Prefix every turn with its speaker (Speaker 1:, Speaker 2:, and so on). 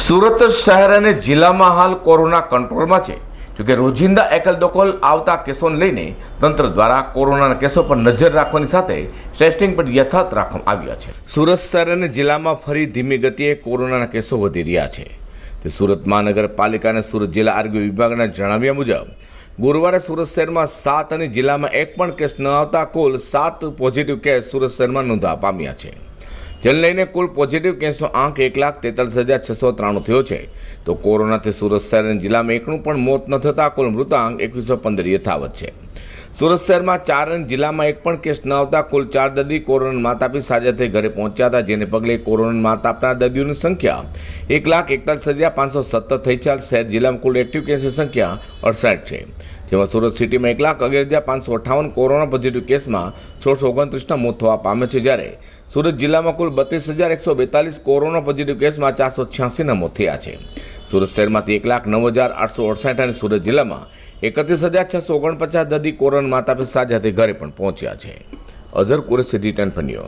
Speaker 1: સુરત શહેર અને જિલ્લામાં હાલ કોરોના કંટ્રોલમાં છે. જોકે રોજિંદા એકલ દોકલ આવતા કેસોને લઈને તંત્ર દ્વારા કોરોનાના કેસો પર નજર રાખવાની સાથે ટેસ્ટિંગ પણ યથાર્થ રાખવામાં આવ્યા છે. સુરત શહેર અને જિલ્લામાં ફરી ધીમી ગતિએ કોરોનાના કેસો વધી રહ્યા છે. તે સુરત મહાનગરપાલિકા અને સુરત જિલ્લા આરોગ્ય વિભાગના જણાવ્યા મુજબ, ગુરુવારે સુરત શહેરમાં સાત અને જિલ્લામાં એક પણ કેસ ન આવતા કુલ સાત પોઝિટિવ કેસ સુરત શહેરમાં નોંધવા પામ્યા છે. જેને લઈને કુલ પોઝિટિવ કેસનો આંક એક લાખ તેતાલીસ હજાર છસો ત્રાણું થયો છે. તો કોરોનાથી સુરત શહેર અને જિલ્લામાં એકનું પણ મોત ન થતાં કુલ મૃતાંક એકવીસો પંદર યથાવત છે. સુરત શહેરમાં ચાર અને જિલ્લામાં એક પણ કેસ ન આવતા કુલ ચાર દર્દી કોરોના માતાપી સાજા થઈ ઘરે પહોંચ્યા હતા, જેને પગલે કોરોના માતાપના દર્દીઓની સંખ્યા એક લાખ એકતાલીસ હજાર પાંચસો સત્તર થઈ છે. શહેર જિલ્લામાં કુલ એક્ટિવ કેસની સંખ્યા અડસાઠ છે. જેમાં સુરત સિટીમાં એક લાખ અગિયાર હજાર પાંચસો અઠાવન કોરોના પોઝિટિવ કેસમાં સોળસો ઓગણત્રીસના મોત થવા પામે છે. જ્યારે સુરત જિલ્લામાં કુલ બત્રીસ હજાર એકસો બેતાલીસ કોરોના પોઝિટિવ કેસમાં ચારસો છ્યાસીના મોત થયા છે. સુરત શહેરમાંથી એક લાખ નવ હજાર આઠસો અડસઠ અને સુરત જિલ્લામાં એકત્રીસ હજાર છસો ઓગણપચાસ દર્દી કોરોના માતા સાજા સાથે ઘરે પણ પહોંચ્યા છે. અઝર કુરેશી રિટર્ન ફન્યો